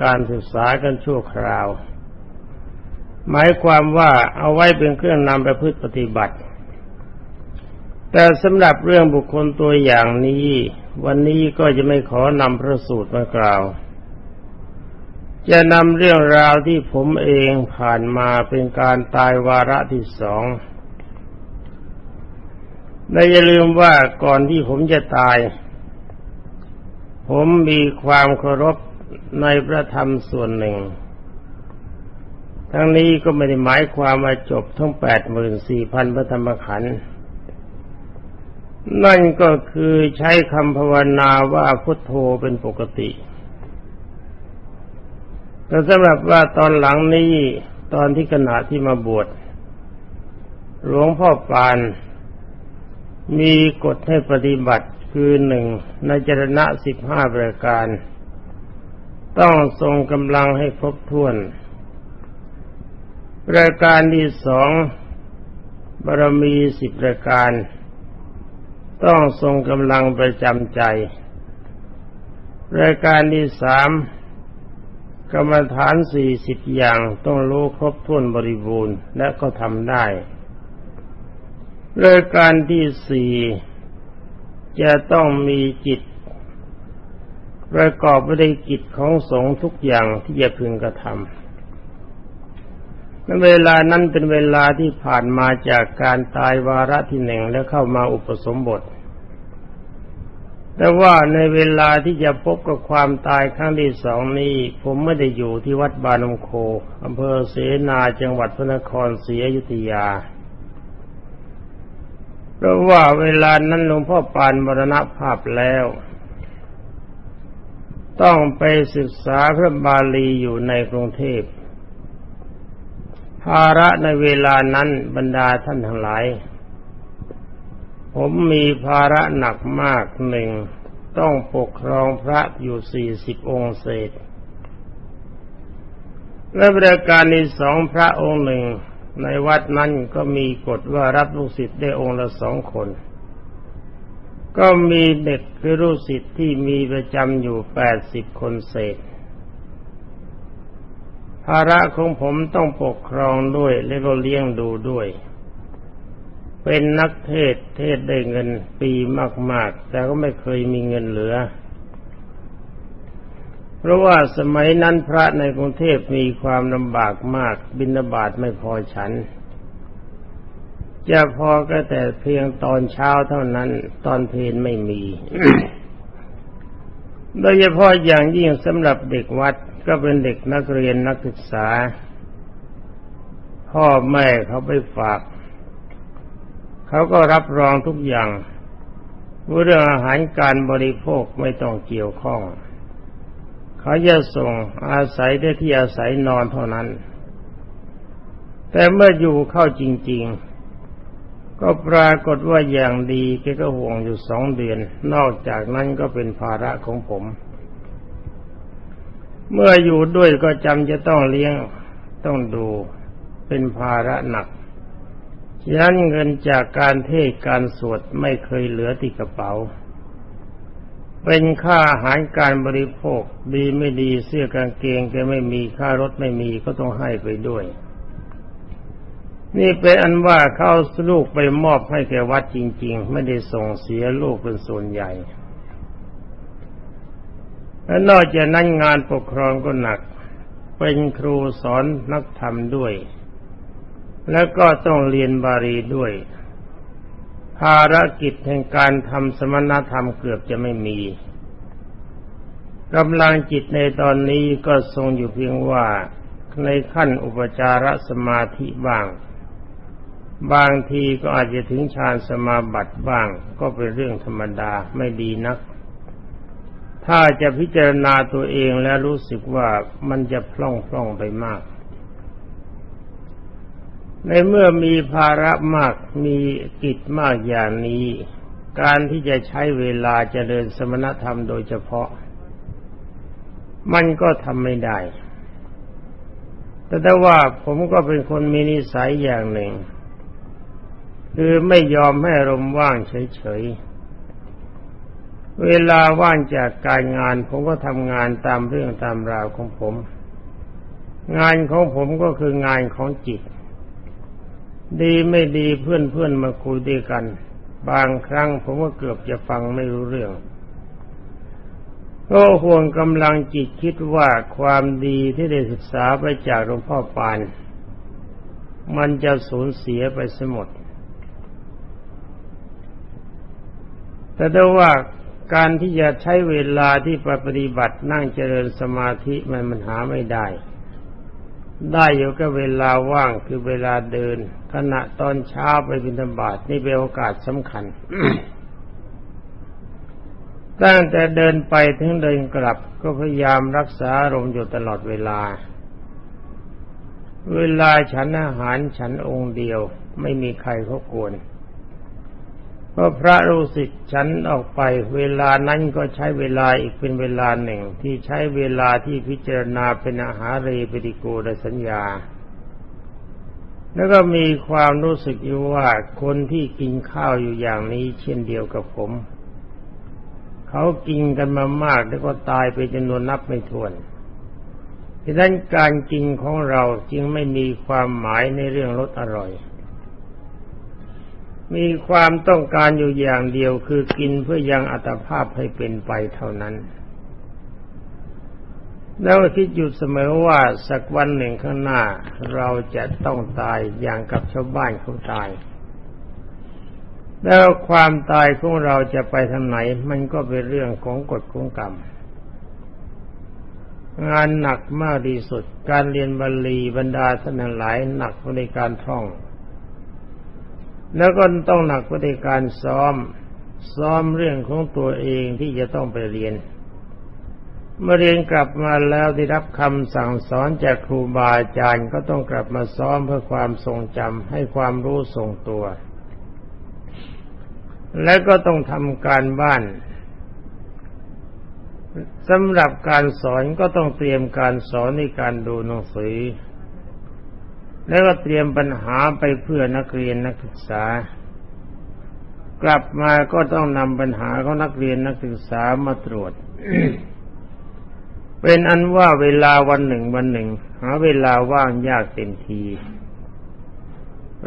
การศึกษากันชั่วคราว หมายความว่าเอาไว้เป็นเครื่องนำไปพืชปฏิบัติ แต่สำหรับเรื่องบุคคลตัวอย่างนี้ วันนี้ก็จะไม่ขอนำพระสูตรมากล่าว จะนำเรื่องราวที่ผมเองผ่านมาเป็นการตายวาระที่สองและอย่าลืมว่าก่อนที่ผมจะตาย ผมมีความเคารพ ในพระธรรมส่วนหนึ่ง ทั้งนี้ก็ไม่ได้หมายความว่าจบทั้งแปดหมื่นสี่พันพระธรรมขันธ์นั่นก็คือใช้คำภาวนาว่าพุทโธเป็นปกติแต่สำหรับว่าตอนหลังนี้ตอนที่ขณะที่มาบวชหลวงพ่อปาน มีกฎให้ปฏิบัติคือหนึ่งในจรณะสิบห้าประการ ต้องทรงกำลังให้ครบถ้วน รายการที่สองบารมีสิบรายการ ต้องทรงกำลังประจำใจ รายการที่สามกรรมฐานสี่สิบอย่างต้องรู้ครบถ้วนบริบูรณ์และก็ทำได้รายการที่สี่จะต้องมีจิต ประกอบไปด้วยกิจของสงฆ์ทุกอย่างที่จะพึงกระทำในเวลานั้นเป็นเวลาที่ผ่านมาจากการตายวาระที่หนึ่งแล้วเข้ามาอุปสมบท แต่ว่าในเวลาที่จะพบกับความตายครั้งที่สองนี้ ผมไม่ได้อยู่ที่วัดบานมโคอำเภอเสนาจังหวัดพระนครศรีอยุธยาเพราะว่าเวลานั้นหลวงพ่อปานมรณภาพแล้ว ต้องไปศึกษาพระบาลีอยู่ในกรุงเทพ ภาระในเวลานั้นบรรดาท่านทั้งหลาย ผมมีภาระหนักมากหนึ่ง ต้องปกครองพระอยู่สี่สิบองค์เศษ และบริการในสองพระองค์หนึ่งในวัดนั้นก็มีกฎว่ารับลูกศิษย์ได้องค์ละสองคน ก็มีเด็กคือรู้สิทธิ์ที่มีประจำอยู่แปดสิบคนเศษ ภาระของผมต้องปกครองด้วยและก็เลี้ยงดูด้วย เป็นนักเทศเทศได้เงินปีมาก ๆ แต่ก็ไม่เคยมีเงินเหลือ เพราะว่าสมัยนั้นพระในกรุงเทพมีความลำบากมากบิณฑบาตไม่พอฉัน จะพอก็แต่เพียงตอนเช้าเท่านั้น ตอนเพลนไม่มี โดยเฉพาะอย่างยิ่งสำหรับเด็กวัดก็เป็นเด็กนักเรียนนักศึกษา พ่อแม่เขาไปฝาก เขาก็รับรองทุกอย่างเรื่องอาหารการบริโภคไม่ต้องเกี่ยวข้อง เขาจะส่งอาศัยได้ที่อาศัยนอนเท่านั้น แต่เมื่ออยู่เข้าจริง ๆ ก็ปรากฏว่าอย่างดีแกก็ห่วงอยู่สองเดือน นอกจากนั้นก็เป็นภาระของผม เมื่ออยู่ด้วยก็จำจะต้องเลี้ยงต้องดูเป็นภาระหนักฉะนั้นเงินจากการเทศการสวดไม่เคยเหลือติดกระเป๋า เป็นค่าอาหารการบริโภคดีไม่ดีเสื้อกางเกงแกไม่มีค่ารถไม่มีก็ต้องให้ไปด้วย นี่เป็นอันว่าเขาลูกไปมอบให้แก่วัดจริง ๆ ไม่ได้ส่งเสียลูกเป็นส่วนใหญ่และนอกจากนั้นงานปกครองก็หนัก เป็นครูสอนนักธรรมด้วย แล้วก็ต้องเรียนบาลีด้วย ภารกิจแห่งการทำสมณธรรมเกือบจะไม่มีกำลังจิตในตอนนี้ก็ทรงอยู่เพียงว่าในขั้นอุปจารสมาธิบ้าง บางทีก็อาจจะถึงฌานสมาบัติบ้าง ก็เป็นเรื่องธรรมดาไม่ดีนัก ถ้าจะพิจารณาตัวเองแล้วรู้สึกว่ามันจะพล่องพล่องไปมาก ในเมื่อมีภาระมากมีกิจมากอย่างนี้ การที่จะใช้เวลาจเจริญสมณธรรมโดยเฉพาะ มันก็ทำไม่ได้แต่ถ้าว่าผมก็เป็นคนมีนิสัยอย่างหนึ่ง คือไม่ยอมให้ลมว่างเฉยๆ เวลาว่างจากการงาน ผมก็ทำงานตามเรื่องตามราวของผม งานของผมก็คืองานของจิต ดีไม่ดีเพื่อนเพื่อนมาคุยด้วยกัน บางครั้งผมก็เกือบจะฟังไม่รู้เรื่องก็ห่วงกำลังจิตคิดว่าความดีที่ได้ศึกษาไปจากหลวงพ่อปาน มันจะสูญเสียไปสมด แต่ถ้าว่าการที่จะใช้เวลาที่ปปฏิบัตินั่งเจริญสมาธิมันมันหาไม่ได้ ได้อยู่ก็เวลาว่างคือเวลาเดิน ขณะตอนเช้าไปบิณฑบาตนี่เป็นโอกาสสำคัญ ตั้งแต่เดินไปถึงเดินกลับก็พยายามรักษาอารมณ์อยู่ตลอดเวลา เวลาฉันอาหารฉันองค์เดียวไม่มีใครเขากวน เพราะพระรู้สึกฉันออกไปเวลานั้นก็ใช้เวลาอีกเป็นเวลาหนึ่ง ที่ใช้เวลาที่พิจารณาเป็นอาหารเรปฏิโกดสัญญา แล้วก็มีความรู้สึกอยู่ว่าคนที่กินข้าวอยู่อย่างนี้เช่นเดียวกับผม เขากินกันมามากแล้วก็ตายไปจำนวนนับไม่ถ้วนดังนั้นการกินของเราจึงไม่มีความหมายในเรื่องรสอร่อย มีความต้องการอยู่อย่างเดียวคือกินเพื่อยังอัตภาพให้เป็นไปเท่านั้น แล้วคิดอยู่เสมอว่าสักวันหนึ่งข้างหน้า เราจะต้องตายอย่างกับชาวบ้านเขาตาย แล้วความตายของเราจะไปทางไหน มันก็เป็นเรื่องของกฎของกรรมงานหนักมากที่สุด การเรียนบาลีบรรดาท่านหลายหนักในการท่อง แล้วก็ต้องหนักในการซ้อม ซ้อมเรื่องของตัวเองที่จะต้องไปเรียน เมื่อเรียนกลับมาแล้วได้รับคำสั่งสอนจากครูบาอาจารย์ก็ต้องกลับมาซ้อมเพื่อความทรงจำให้ความรู้ทรงตัว และก็ต้องทำการบ้านสำหรับการสอนก็ต้องเตรียมการสอนในการดูหนังสือ แล้วก็เตรียมปัญหาไปเพื่อนักเรียนนักศึกษา กลับมาก็ต้องนำปัญหาของนักเรียนนักศึกษามาตรวจ เป็นอันว่าเวลาวันหนึ่งวันหนึ่ง หาเวลาว่างยากเต็มที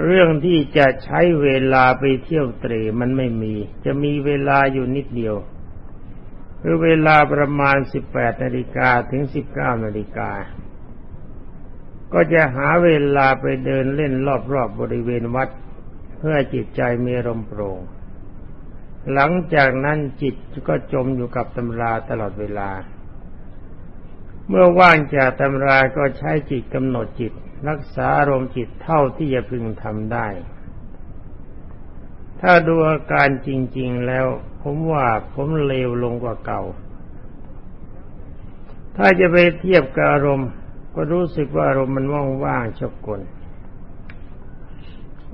เรื่องที่จะใช้เวลาไปเที่ยวเตรมันไม่มี จะมีเวลาอยู่นิดเดียวคือเวลาประมาณสิบแปดนาฬิกาถึงสิบเก้านาฬิกา ก็จะหาเวลาไปเดินเล่นรอบๆบบริเวณวัด เพื่อจิตใจมีลมโปร่ง หลังจากนั้นจิตก็จมอยู่กับตำราตลอดเวลา เมื่อว่างจากตำราก็ใช้จิตกำหนดจิต รักษาอารมณ์จิตเท่าที่จะพึงทำได้ ถ้าดูอาการจริง ๆแล้ว ผมว่าผมเลวลงกว่าเก่า ถ้าจะไปเทียบกับอารมณ์ ก็รู้สึกว่าอารมณ์มันว่างๆชอบกล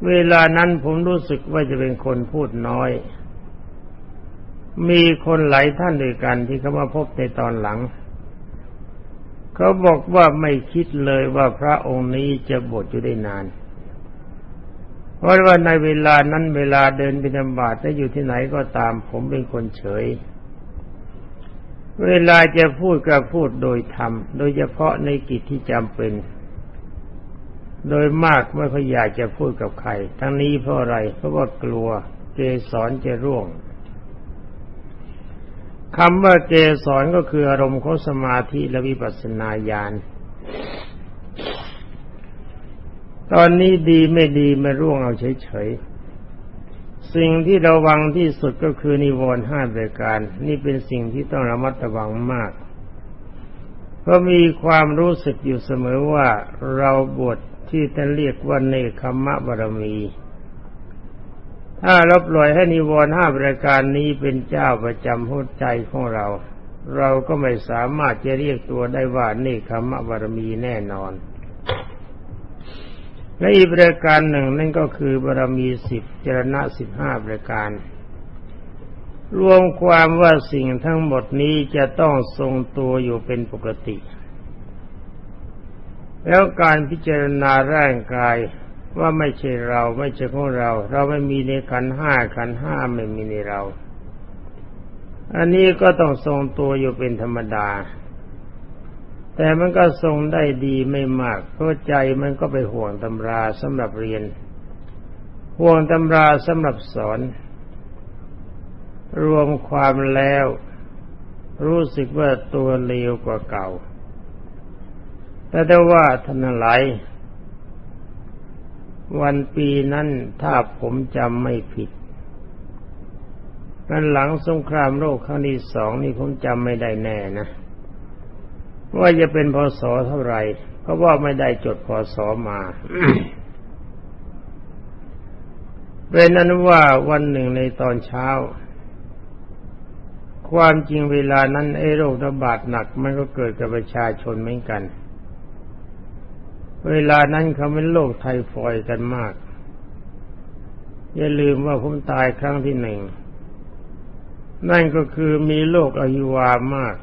เวลานั้นผมรู้สึกว่าจะเป็นคนพูดน้อย มีคนหลายท่านด้วยกันที่เขามาพบในตอนหลัง เขาบอกว่าไม่คิดเลยว่าพระองค์นี้จะบวชอยู่ได้นาน เพราะว่าในเวลานั้นเวลาเดินบิณฑบาตถ้าอยู่ที่ไหนก็ตาม ผมเป็นคนเฉย เวลาจะพูดก็พูดโดยธรรม โดยเฉพาะในกิจที่จำเป็น โดยมากไม่ค่อยอยากจะพูดกับใคร ทั้งนี้เพราะอะไร เพราะว่ากลัวเกสรจะร่วงคำว่าเกสรก็คืออารมณ์ของสมาธิและวิปัสสนาญาณ ตอนนี้ดีไม่ดีไม่ร่วงเอาเฉยๆ สิ่งที่ระวังที่สุดก็คือนิวรณ์ห้าประการ นี่เป็นสิ่งที่ต้องระมัดระวังมาก เพราะมีความรู้สึกอยู่เสมอว่าเราบวชที่ท่านเรียกว่าเนคขมะบารมี ถ้าเราปล่อยให้นิวรณ์ห้าประการนี้เป็นเจ้าประจำหัวใจของเรา เราก็ไม่สามารถจะเรียกตัวได้ว่าเนคขมะบารมีแน่นอน และอีกประการหนึ่งนั่นก็คือบารมีสิบจรณะสิบห้าประการ รวมความว่าสิ่งทั้งหมดนี้จะต้องทรงตัวอยู่เป็นปกติ แล้วการพิจารณาร่างกายว่าไม่ใช่เราไม่ใช่ของเรา เราไม่มีในขันห้าขันห้าไม่มีในเรา อันนี้ก็ต้องทรงตัวอยู่เป็นธรรมดา แต่มันก็ทรงได้ดีไม่มาก เพราะใจมันก็ไปห่วงตำราสำหรับเรียน ห่วงตำราสำหรับสอน รวมความแล้ว รู้สึกว่าตัวเลวกว่าเก่า แต่ได้ว่าท่านหลายวันปีนั้นถ้าผมจำไม่ผิดนั้นหลังสงครามโลกครั้งที่สองนี่ผมจำไม่ได้แน่นะ ว่าจะเป็นพศเท่าไหร่ เพราะว่าไม่ได้จดพศมาเป็นนั้นว่าวันหนึ่งในตอนเช้า ความจริงเวลานั้นไอ้โรคระบาดหนักมันก็เกิดกับประชาชนเหมือนกัน เวลานั้นเขาเป็นโรคไทฟอยกันมาก อย่าลืมว่าผมตายครั้งที่หนึ่ง นั่นก็คือมีโรคอายุวามาก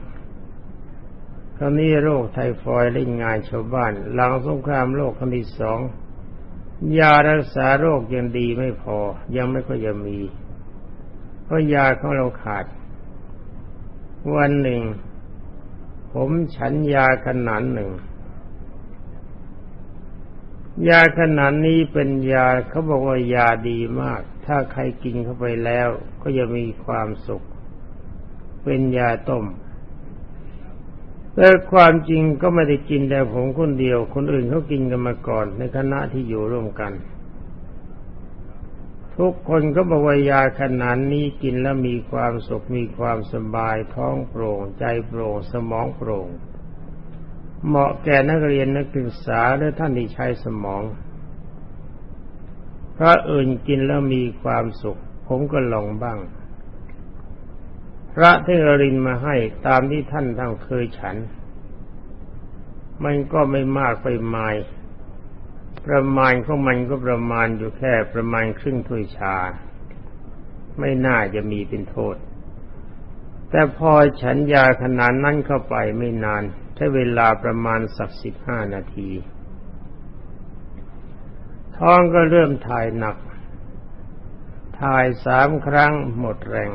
คราวนี้โรคไทฟอยด์เล่นงานชาวบ้าน หลังสงครามโลกครั้งที่สองยารักษาโรคยังดีไม่พอ ยังไม่ค่อยจะมี เพราะยาของเราขาด วันหนึ่ง ผมฉันยาขนาดหนึ่ง ยาขนาดนี้เป็นยาเขาบอกว่ายาดีมาก ถ้าใครกินเข้าไปแล้ว ก็จะมีความสุข เป็นยาต้ม แต่ความจริงก็ไม่ได้กินแต่ผมคนเดียว คนอื่นเขากินกันมาก่อน ในคณะที่อยู่ร่วมกัน ทุกคนก็บอกว่ายาขนาดนี้กินแล้วมีความสุขมีความสบาย ท้องโปร่ง ใจโปร่ง สมองโปร่ง เหมาะแก่นักเรียนนักศึกษาและท่านที่ใช้สมองพระอื่นกินแล้วมีความสุข ผมก็ลองบ้าง ระเทวรินมาให้ตามที่ท่านทั้งเคยฉัน มันก็ไม่มากไปมาย ประมาณของมันก็ประมาณอยู่แค่ประมาณครึ่งถ้วยชา ไม่น่าจะมีเป็นโทษ แต่พอฉันยาขนาดนั้นเข้าไปไม่นานใช้เวลาประมาณสักสิบห้านาที ท้องก็เริ่มถ่ายหนัก ถ่ายสามครั้งหมดแรง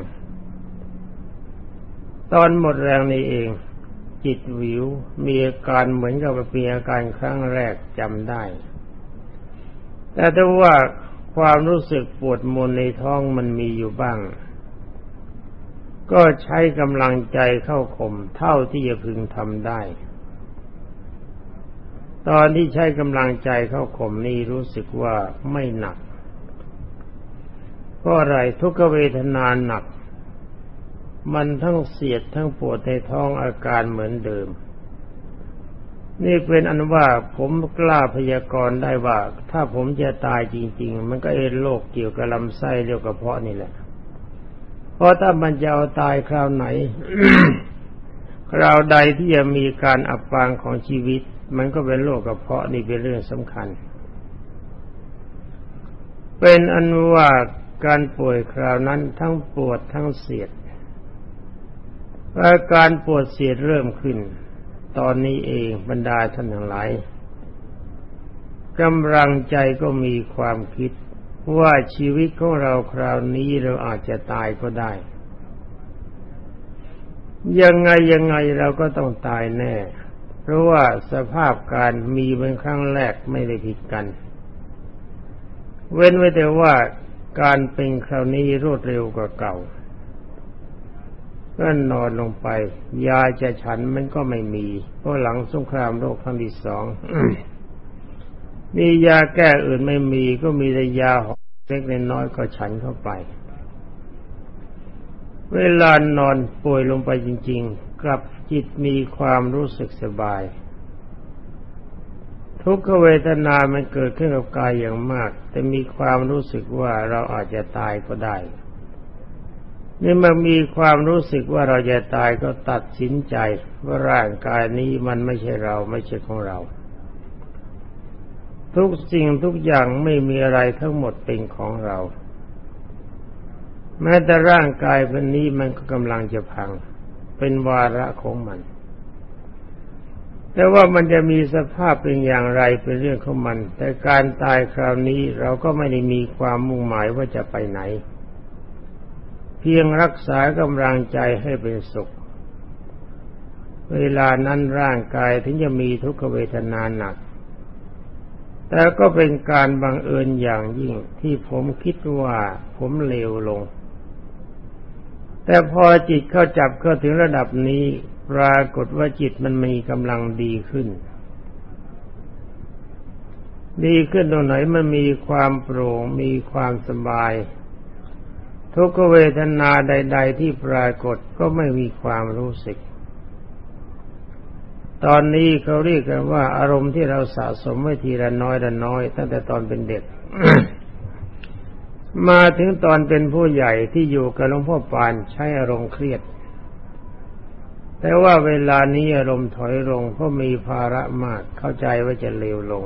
ตอนหมดแรงนี้เอง จิตวิวมีอาการเหมือนกับมีอาการครั้งแรกจำได้ แต่ถ้าว่าความรู้สึกปวดมนในท้องมันมีอยู่บ้าง ก็ใช้กำลังใจเข้าข่มเท่าที่จะพึงทำได้ ตอนที่ใช้กำลังใจเข้าข่มนี้รู้สึกว่าไม่หนักเพราะอะไรทุกเวทนาหนัก มันทั้งเสียดทั้งปวดในท้องอาการเหมือนเดิม นี่เป็นอันว่าผมกล้าพยากรณ์ได้ว่า ถ้าผมจะตายจริง ๆ มันก็เอ็นโรคเกี่ยวกับลำไส้เรียกกระเพาะนี่แหละ เพราะถ้ามันจะเอาตายคราวไหน คราวใดที่จะมีการอับปางของชีวิต มันก็เป็นโรคกระเพาะนี่เป็นเรื่องสำคัญ เป็นอันว่าการป่วยคราวนั้นทั้งปวดทั้งเสียด อาการปวดเสียดเริ่มขึ้น ตอนนี้เองบรรดาท่านทั้งหลายกำลังใจก็มีความคิดว่าชีวิตของเราคราวนี้เราอาจจะตายก็ได้ ยังไงยังไงเราก็ต้องตายแน่ เพราะว่าสภาพการมีเป็นครั้งแรกไม่ได้ผิดกัน เว้นไว้แต่ว่าการเป็นคราวนี้รวดเร็วกว่าเก่า ก็นอนลงไป ยาจะฉันมันก็ไม่มี เพราะหลังสงครามโลกครั้งที่สองมียาแก้อื่นไม่มีก็มีแต่ยาหอมเล็กน้อยก็ฉันเข้าไป เวลานอนป่วยลงไปจริง ๆ กลับจิตมีความรู้สึกสบาย ทุกขเวทนามันเกิดขึ้นกับกายอย่างมาก แต่มีความรู้สึกว่าเราอาจจะตายก็ได้ นี่มันมีความรู้สึกว่าเราจะตายก็ตัดสินใจว่าร่างกายนี้มันไม่ใช่เราไม่ใช่ของเรา ทุกสิ่งทุกอย่างไม่มีอะไรทั้งหมดเป็นของเรา แม้แต่ร่างกายวันนี้มันก็กำลังจะพัง เป็นวาระของมัน แต่ว่ามันจะมีสภาพเป็นอย่างไรเป็นเรื่องของมัน แต่การตายคราวนี้เราก็ไม่ได้มีความมุ่งหมายว่าจะไปไหน เพียงรักษากำลังใจให้เป็นสุข เวลานั้นร่างกายถึงจะมีทุกขเวทนาหนัก แต่ก็เป็นการบังเอิญอย่างยิ่งที่ผมคิดว่าผมเลวลง แต่พอจิตเข้าจับเข้าถึงระดับนี้ปรากฏว่าจิตมันมีกำลังดีขึ้น ดีขึ้นตรงไหนมันมีความโปร่งมีความสบาย ทุกเวทนาใด ๆ ที่ปรากฏก็ไม่มีความรู้สึก ตอนนี้เขาเรียกกันว่าอารมณ์ที่เราสะสมไว้ทีละน้อยละน้อย ตั้งแต่ตอนเป็นเด็ก มาถึงตอนเป็นผู้ใหญ่ที่อยู่กับหลวงพ่อปานใช้อารมณ์เครียด แต่ว่าเวลานี้อารมณ์ถอยลงเพราะมีภาระมากเข้าใจว่าจะเลวลง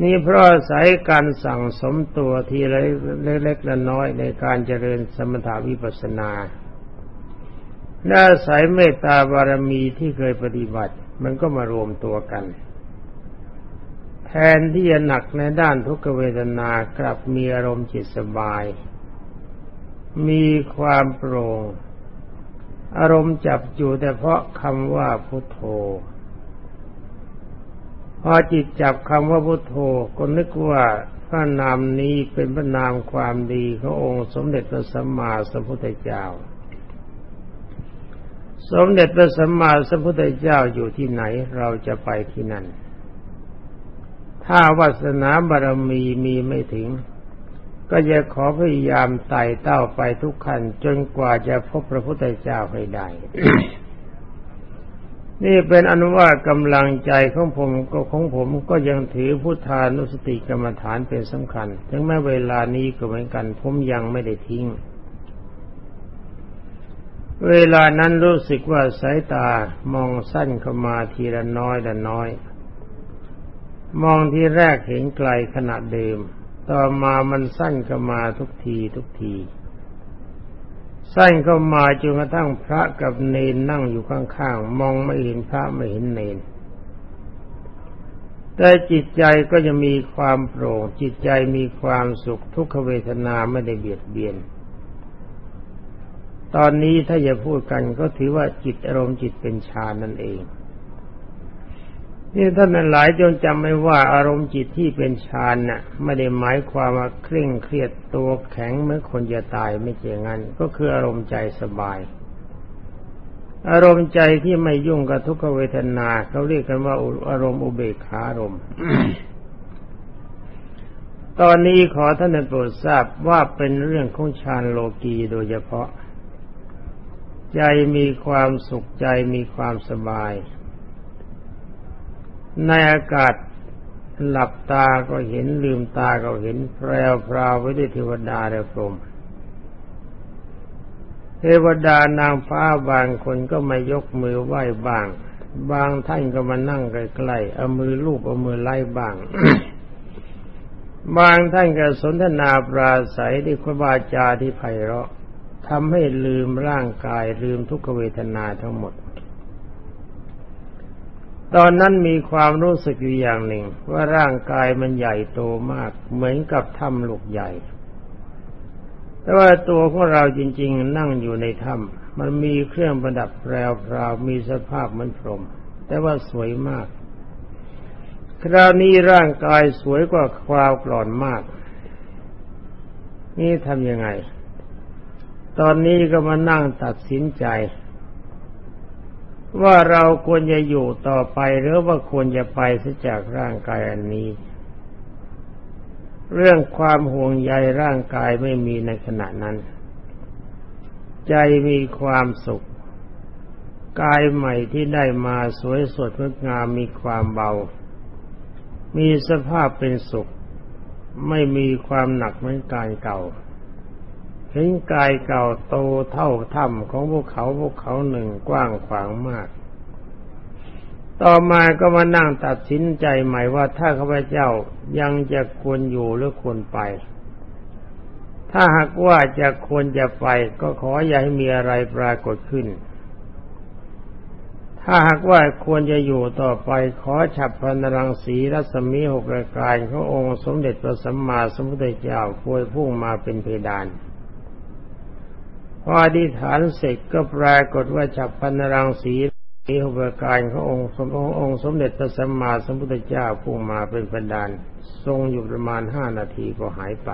นี่เพราะอาศัยการสั่งสมตัวทีละเล็กๆละน้อยในการเจริญสมถาวิปัสสนาและอาศัยเมตตาบารมีที่เคยปฏิบัติ มันก็มารวมตัวกัน แทนที่จะหนักในด้านทุกเวทนากลับมีอารมณ์จิตสบาย มีความโปร่ง อารมณ์จับอยู่แต่เพราะคำว่าพุทโธ พอจิตจับคำว่าพุทโธก็นึกว่าพระนามนี้เป็นพระนามความดีขององค์สมเด็จพระสัมมาสัมพุทธเจ้า สมเด็จพระสัมมาสัมพุทธเจ้าอยู่ที่ไหนเราจะไปที่นั่น ถ้าวาสนาบารมีมีไม่ถึง ก็จะขอพยายามไต่เต้าไปทุกขันจนกว่าจะพบพระพุทธเจ้าให้ได้ นี่เป็นอนุว่ากำลังใจของผมก็ของผมก็ยังถือพุทธานุสติกรรมฐานเป็นสำคัญ ถึงแม้เวลานี้ก็เหมือนกัน ผมยังไม่ได้ทิ้ง เวลานั้นรู้สึกว่าสายตามองสั้นเข้ามาทีละน้อยละน้อย มองที่แรกเห็นไกลขนาดเดิม ต่อมามันสั้นเข้ามาทุกทีทุกที สั้นเข้ามาจนกระทั่งพระกับเนนนั่งอยู่ข้างๆ มองไม่เห็นพระไม่เห็นเนน แต่จิตใจก็จะมีความโปร่ง จิตใจมีความสุขทุกขเวทนาไม่ได้เบียดเบียน ตอนนี้ถ้าจะพูดกันก็ถือว่าจิตอารมณ์จิตเป็นฌานนั่นเอง นี่ท่านหลายจงจำไว้ว่าอารมณ์จิตที่เป็นฌานน่ะ ไม่ได้หมายความว่าเคร่งเครียดตัวแข็งเมื่อคนจะตายไม่เจงั้น ก็คืออารมณ์ใจสบาย อารมณ์ใจที่ไม่ยุ่งกับทุกขเวทนาเขาเรียกกันว่าอารมณ์อุเบกขารมตอนนี้ขอท่านโปรดทราบว่าเป็นเรื่องของฌานโลกีโดยเฉพาะ ใจมีความสุขใจมีความสบาย ในอากาศหลับตาก็เห็นลืมตาก็เห็นแพรวพราวไว้ด้วยเทวดาและพรหมเทวดานางฟ้าบางคนก็มายกมือไหว้บ้าง บางท่านก็มานั่งใกล้ๆเอามือลูบเอามือไล่บ้าง บางท่านก็สนทนาปราศัยด้วยควบาจาที่ไพเราะทำให้ลืมร่างกายลืมทุกขเวทนาทั้งหมด ตอนนั้นมีความรู้สึกอยู่อย่างหนึ่ง ว่าร่างกายมันใหญ่โตมาก เหมือนกับถ้ำลูกใหญ่ แต่ว่าตัวของเราจริง ๆ นั่งอยู่ในถ้ำมันมีเครื่องประดับแปรพราวมีสภาพมันพรม แต่ว่าสวยมาก คราวนี้ร่างกายสวยกว่าควาวกล่อนมาก นี่ทำยังไง ตอนนี้ก็มานั่งตัดสินใจ ว่าเราควรจะอยู่ต่อไปหรือว่าควรจะไปเสียจากร่างกายอันนี้ เรื่องความห่วงใยร่างกายไม่มีในขณะนั้น ใจมีความสุข กายใหม่ที่ได้มาสวยสดงดงามมีความเบา มีสภาพเป็นสุข ไม่มีความหนักเหมือนกายเก่า เห็นกายเก่าโตเท่าถ้ำของพวกเขาพวกเขาหนึ่งกว้างขวางมาก ต่อมาก็มานั่งตัดสินใจใหม่ว่าถ้าข้าพเจ้ายังจะควรอยู่หรือควรไป ถ้าหากว่าจะควรจะไป ก็ขออย่าให้มีอะไรปรากฏขึ้น ถ้าหากว่าควรจะอยู่ต่อไปขอฉับพันรังสีรัศมีหกระกายขององค์สมเด็จพระสัมมาสัมพุทธเจ้าพวยพุ่งมาเป็นเพดาน พออธิษฐานเสร็จก็ปรากฏว่าจับพันรังสีมีอุปการขององค์สมองค์สมเด็จพระสัมมาสัมพุทธเจ้าพุ่งมาเป็นประดาน ทรงอยู่ประมาณห้านาทีก็หายไป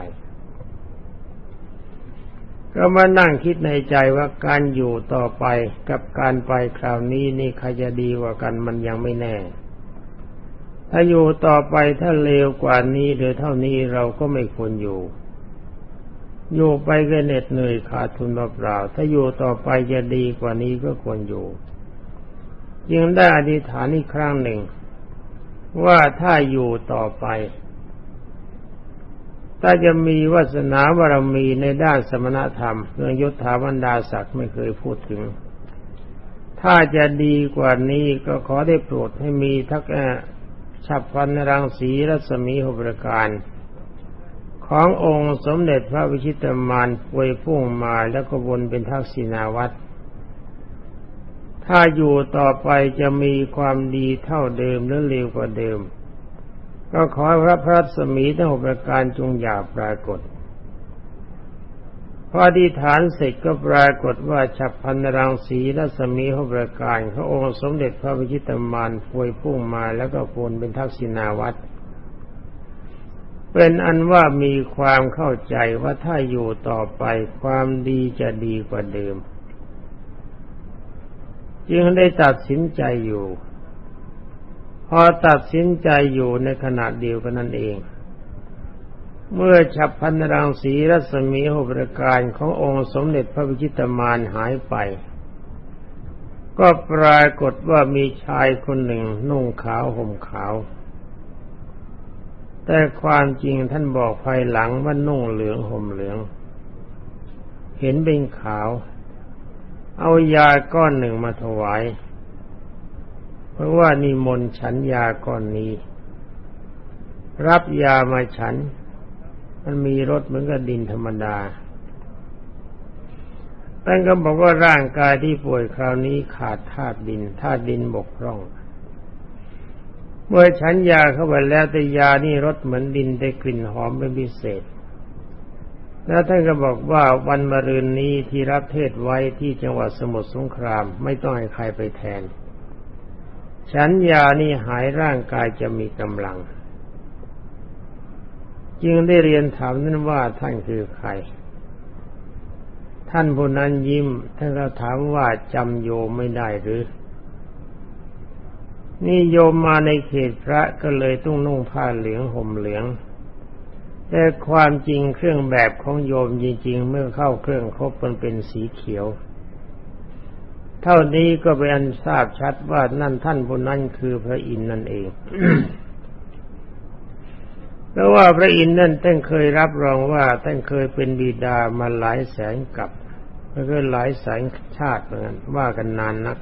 ก็มานั่งคิดในใจว่าการอยู่ต่อไปกับการไปคราวนี้นี่ใครจะดีกว่ากันมันยังไม่แน่ ถ้าอยู่ต่อไปถ้าเลวกว่านี้หรือเท่านี้เราก็ไม่ควรอยู่ อยู่ไปก็เหน็ดเหนื่อยขาดทุนเปล่าถ้าอยู่ต่อไปจะดีกว่านี้ก็ควรอยู่ยังได้อธิษฐานอีกครั้งหนึ่ง ว่าถ้าอยู่ต่อไป ถ้าจะมีวาสนาบารมีในด้านสมณธรรมเรื่องยศถาบรรดาศักดิ์ไม่เคยพูดถึง ถ้าจะดีกว่านี้ก็ขอได้โปรดให้มีทักฉับพันรังสีรัศมีหประการ ขององค์สมเด็จพระวิชิตมารป่วยพุ่งมาแล้วก็วนเป็นทักษิณาวัตรถ้าอยู่ต่อไปจะมีความดีเท่าเดิมหรือเลวกว่าเดิม ก็ขอพระพระสมีทั้งหกประการจงอย่าปรากฏพออธิฐานเสร็จก็ปรากฏว่าฉับพันรังสีและสมีหกประการพระองค์สมเด็จพระวิชิตมารพวยพุ่งมาแล้วก็โนเป็นทักษิณาวัตร เป็นอันว่ามีความเข้าใจว่าถ้าอยู่ต่อไปความดีจะดีกว่าเดิม จึงได้ตัดสินใจอยู่ พอตัดสินใจอยู่ในขณะเดียวกันนั่นเอง เมื่อฉับพันรังสีรัศมีหประการขององค์สมเด็จพระวิชิตมารหายไป ก็ปรากฏว่ามีชายคนหนึ่งนุ่งขาวห่มขาว แต่ความจริงท่านบอกภายหลังว่านุ่งเหลืองห่มเหลือง เห็นเป็นขาว เอายาก้อนหนึ่งมาถวาย เพราะว่านิมนต์ฉันยาก้อนนี้ รับยามาฉัน มันมีรสเหมือนกับดินธรรมดาท่านก็บอกว่าร่างกายที่ป่วยคราวนี้ขาดธาตุดินธาตุดินบกพร่อง เมื่อฉันยาเข้าไปแล้วแต่ยานี่รสเหมือนดินได้กลิ่นหอมเป็นพิเศษ แล้วท่านก็บอกว่าวันมะรืนนี้ที่รับเทศไว้ที่จังหวัดสมุทรสงครามไม่ต้องให้ใครไปแทน ฉันยานี่หายร่างกายจะมีกำลัง จึงได้เรียนถามนั้นว่าท่านคือใคร ท่านผู้นั้นยิ้มท่านก็ถามว่าจำโยไม่ได้หรือ นี่โยมมาในเขตพระก็เลยต้องนุ่งผ้าเหลืองห่มเหลือง แต่ความจริงเครื่องแบบของโยมจริง ๆ เมื่อเข้าเครื่องครบมันเป็นสีเขียว เท่านี้ก็เป็นอันทราบชัดว่านั่นท่านผู้นั้นคือพระอินทร์นั่นเองเพราะว่าพระอินทร์นั่นท่านเคยรับรองว่าท่านเคยเป็นบิดามาหลายแสนกับแล้วก็หลายแสนชาติเหมือนกันว่ากันนานนัก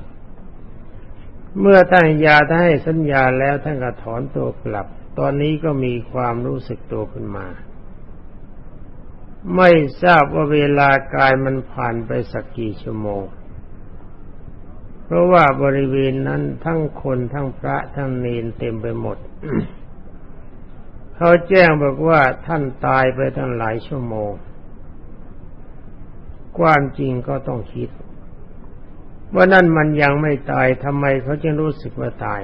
เมื่อท่านยาท่านให้สัญญาแล้วท่านก็ถอนตัวกลับ ตอนนี้ก็มีความรู้สึกตัวขึ้นมา ไม่ทราบว่าเวลากายมันผ่านไปสักกี่ชั่วโมง เพราะว่าบริเวณนั้นทั้งคนทั้งพระทั้งเนนเต็มไปหมด เขาแจ้งบอกว่าท่านตายไปตั้งหลายชั่วโมง ความจริงก็ต้องคิด ว่านั่นมันยังไม่ตายทำไมเขาจึงรู้สึกว่าตาย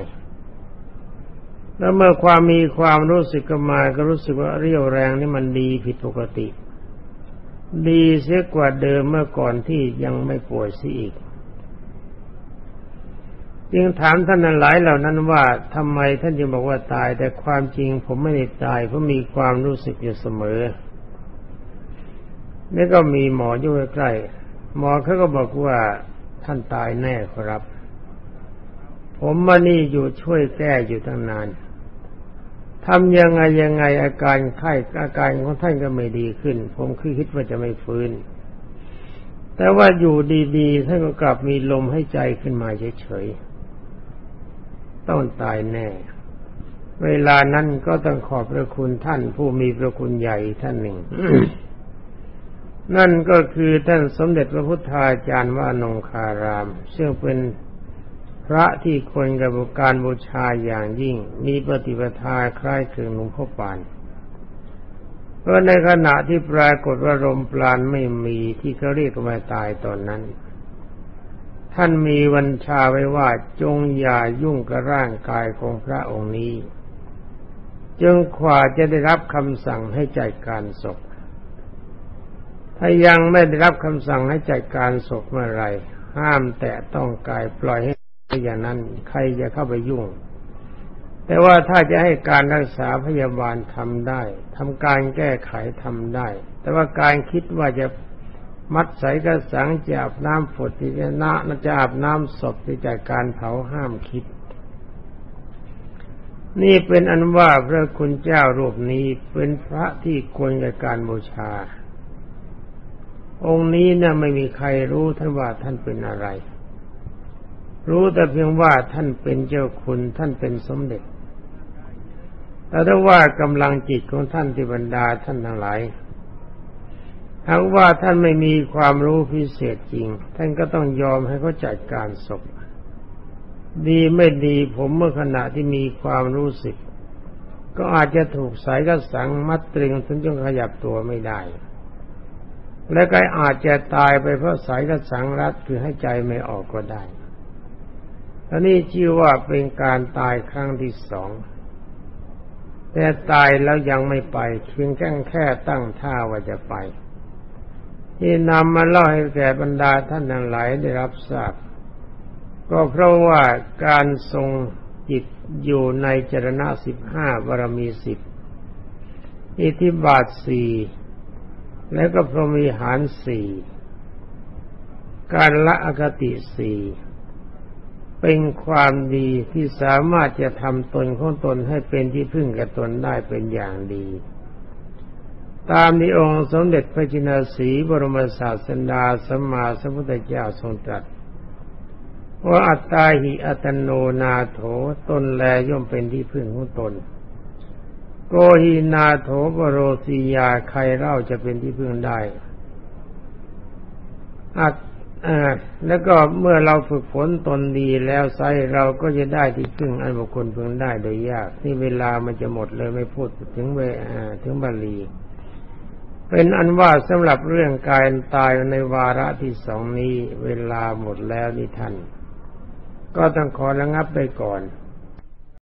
แล้วเมื่อความมีความรู้สึกกมาก็รู้สึกว่าเรี่ยวแรงนี่มันดีผิดปกติ ดีเสียกว่าเดิมเมื่อก่อนที่ยังไม่ป่วยซิอีกจึงถามท่านหลายเหล่านั้นว่าทำไมท่านจึงบอกว่าตาย แต่ความจริงผมไม่ได้ตายเพราะมีความรู้สึกอยู่เสมอนี่ก็มีหมออยู่ใกล้หมอเขาก็บอกว่า ท่านตายแน่ครับ ผมมานี่อยู่ช่วยแก้อยู่ตั้งนานทำยังไงยังไงอาการไข้อาการของท่านก็ไม่ดีขึ้น ผมคือคิดว่าจะไม่ฟื้น แต่ว่าอยู่ดีๆท่านก็กลับมีลมให้ใจขึ้นมาเฉยๆต้องตายแน่ เวลานั้นก็ต้องขอบพระคุณท่านผู้มีพระคุณใหญ่ท่านหนึ่ง นั่นก็คือท่านสมเด็จพระพุทธาจารย์ว่านงคาราม ซึ่งเป็นพระที่ควรกับการบูชาอย่างยิ่ง มีปฏิปทาคล้ายคลึงหลวงพ่อปานเพราะในขณะที่ปรากฏว่าลมปราณไม่มีที่เขาเรียกว่าตายตอนนั้น ท่านมีวันชาไว้ว่าจงอย่ายุ่งกับร่างกายของพระองค์นี้ จึงขวาจะได้รับคำสั่งให้จัดการศพ ถ้ายังไม่ได้รับคำสั่งให้จัดการศพเมื่อไรห้ามแตะต้องกายปล่อยให้อย่างนั้น ใครจะเข้าไปยุ่ง แต่ว่าถ้าจะให้การรักษาพยาบาลทำได้ทำการแก้ไขทำได้ แต่ว่าการคิดว่าจะมัดใส่กระสังจะอาบน้ำฝดที่จะนะจะอาบน้ำศพที่จัดการเผาห้ามคิด นี่เป็นอันว่าพระคุณเจ้ารูปนี้เป็นพระที่ควรกับการบูชา องค์นี้นะ่ะไม่มีใครรู้ท่านว่าท่านเป็นอะไร รู้แต่เพียงว่าท่านเป็นเจ้าคุณท่านเป็นสมเด็จ แต่ถ้าว่ากำลังจิตของท่านที่บรรดาท่านทั้งหลายหากว่าท่านไม่มีความรู้พิเศษจริง ท่านก็ต้องยอมให้เขาจัดการศพ ดีไม่ดีผมเมื่อขณะที่มีความรู้สึก ก็อาจจะถูกสายกระสังมัดตรึงจนจนขยับตัวไม่ได้ และก็อาจจะตายไปเพราะสายกระสังรัดคือให้ใจไม่ออกก็ได้อันนี้ชื่อว่าเป็นการตายครั้งที่สอง แต่ตายแล้วยังไม่ไปเพียงแค่แค่ตั้งท่าว่าจะไป ที่นำมาเล่าให้แก่บรรดาท่านทั้งหลายได้รับทราบ ก็เพราะว่าการทรงจิตอยู่ในจรณะสิบห้าบารมีสิบอิทธิบาทสี่ แล้วก็พรหมีหารสี่การละอคติสี่เป็นความดีที่สามารถจะทำตนของตนให้เป็นที่พึ่งกับตนได้เป็นอย่างดี ตามที่องค์สมเด็จพระจินสีบรมศาสดาสัมมาสัมพุทธเจ้าทรงตรัสว่าอัตตาหิอัตโนนาโถตนแลย่อมเป็นที่พึ่งของตน โกหินาโถปโรสียาใครเล่าจะเป็นที่พึ่งได้อัดแล้วก็เมื่อเราฝึกฝนตนดีแล้วไซเราก็จะได้ที่พึ่งอันบุคคลพึงได้โดยยาก นี่เวลามันจะหมดเลยไม่พูดถึงเวถึงบาลีเป็นอันว่าสำหรับเรื่องการตายในวาระที่สองนี้ เวลาหมดแล้วนี่ท่าน ก็ต้องขอระงับไปก่อน